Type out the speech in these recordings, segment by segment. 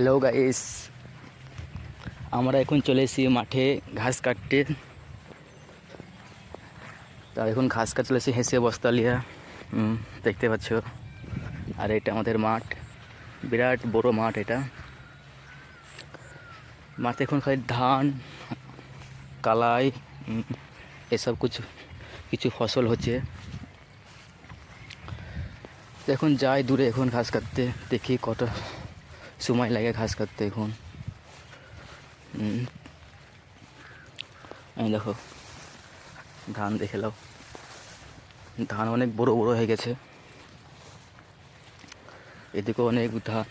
Hello guys আমরা এখন চলে এসেছি মাঠে ঘাস কাটতে। তা এখন ঘাস কাটতে চলে এসেছি, হেসে বস্তা লিয়া দেখতে পাচ্ছ। আর এটা আমাদের মাঠ। বিরাট বড় মাঠ এটা। মাঠে এখন খালি ধান, কালাই এসব কিছু কিছু ফসল হচ্ছে। এখন যাই দূরে এখন ঘাস কাটতে, দেখি কত সময় লাগে ঘাস কাটতে এখন। এই দেখো ধান দেখে নাও। ধান অনেক বড় বড় হয়ে গেছে। এদিকেও অনেক ধান।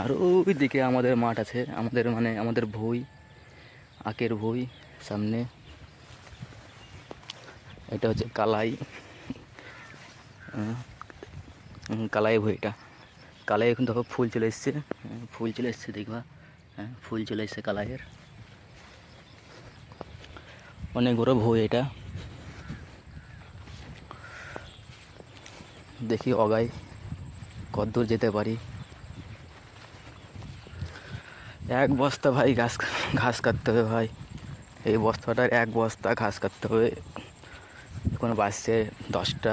আর ওই দিকে আমাদের মাঠ আছে আমাদের মানে আমাদের ভুই আখের ভুই সামনে। এটা হচ্ছে কালাই। হুম, কালাই ভুইটা কালাই এখন দেখো ফুল চলে এসছে। হ্যাঁ, ফুল চলে এসছে দেখবা। হ্যাঁ ফুল চলে এসছে কালাইয়ের। অনেক বড় ভুই এটা। দেখি অগাই কতদূর যেতে পারি। এক বস্তা ভাই ঘাস ঘাস কাটতে হবে ভাই। এই বস্তাটার এক বস্তা ঘাস কাটতে হবে। এখন বাজছে দশটা।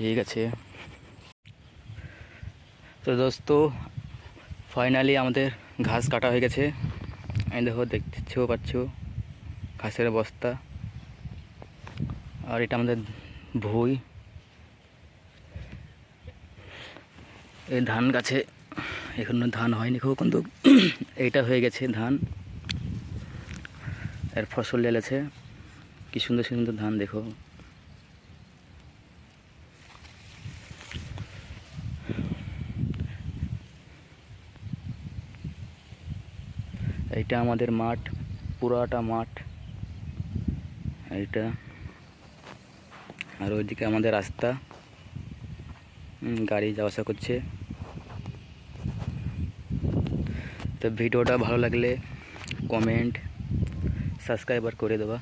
ঠিক আছে। তো দোস্ত ফাইনালি আমাদের ঘাস কাটা হয়ে গেছে। আমি দেখো, দেখতেও পাচ্ছ ঘাসের বস্তা আর এটা আমাদের ভুই। এই ধান গাছে এখনও ধান হয়নি খুব, কিন্তু এইটা হয়ে গেছে ধান। এর ফসল লেগেছে। কি সুন্দর সুন্দর ধান দেখো। এইটা আমাদের মাঠ, পুরাটা মাঠ। এইটা। আর ওইদিকে আমাদের রাস্তা। গাড়ি যাওয়া আসা করছে। তো ভিডিওটা ভালো লাগলে কমেন্ট সাবস্ক্রাইবার করে দেবা।